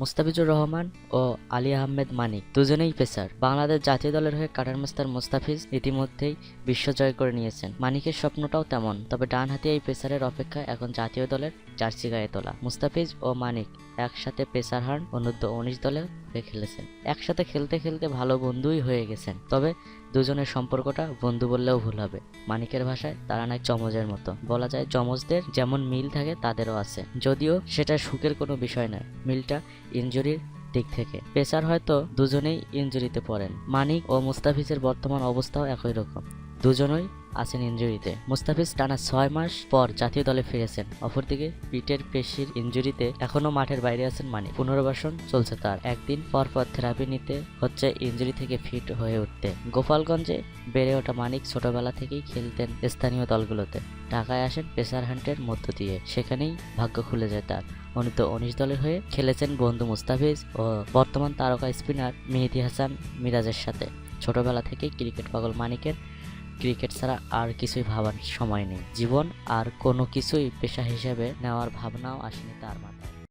মুস্তাফিজুর রহমান ও আলী আহমেদ মানিক দুজনেই পেসার। বাংলাদেশ জাতীয় দলের হয়ে কাটার মাস্টার মুস্তাফিজ ইতিমধ্যেই বিশ্ব জয় করে নিয়েছেন। মানিকের স্বপ্নটাও তেমন, তবে ডান হাতে এই পেসারের অপেক্ষা এখন জাতীয় দলের জার্সি গায়ে তোলা। মুস্তাফিজ ও মানিক একসাথে পেসার হার্ন অনূর্ধ্ব উনিশ দলে খেলেছেন। একসাথে খেলতে খেলতে ভালো বন্ধুই হয়ে গেছেন, তবে দুজনের সম্পর্কটা বন্ধু বললেও ভুল হবে। মানিকের ভাষায় তারা নাই চমজের মতো। বলা যায় চমজদের যেমন মিল থাকে, তাদেরও আছে। যদিও সেটা সুখের কোনো বিষয় নয়, মিলটা ইঞ্জুরির দিক থেকে। পেসার হয়তো দুজনেই ইঞ্জুরিতে পড়েন। মানিক ও মুস্তাফিজের বর্তমান অবস্থাও একই রকম। দুজনই আছেন ইনজুরিতে। মুস্তাফিজ টানা ছয় মাস পর জাতীয় দলে ফিরেছেন। অপরদিকে পিটের পেশির ইনজুরিতে এখনও মাঠের বাইরে আছেন মানিক। পুনর্বাসন চলছে তার। একদিন পর পর থেরাপি নিতে হচ্ছে ইনজুরি থেকে ফিট হয়ে উঠতে। গোপালগঞ্জে বেড়ে ওঠা মানিক ছোটবেলা থেকেই খেলতেন স্থানীয় দলগুলোতে। ঢাকায় আসেন পেসার হান্টের মধ্য দিয়ে। সেখানেই ভাগ্য খুলে যায় তার। অনিত উনিশ দলের হয়ে খেলেছেন বন্ধু মুস্তাফিজ ও বর্তমান তারকা স্পিনার মেহেদি হাসান মিরাজের সাথে। ছোটবেলা থেকেই ক্রিকেট পাগল মানিকের ক্রিকেট ছাড়া আর কিছুই ভাবার সময় নেই। জীবন আর কোনো কিছুই পেশা হিসেবে নেওয়ার ভাবনাও আসেনি তার মাথায়।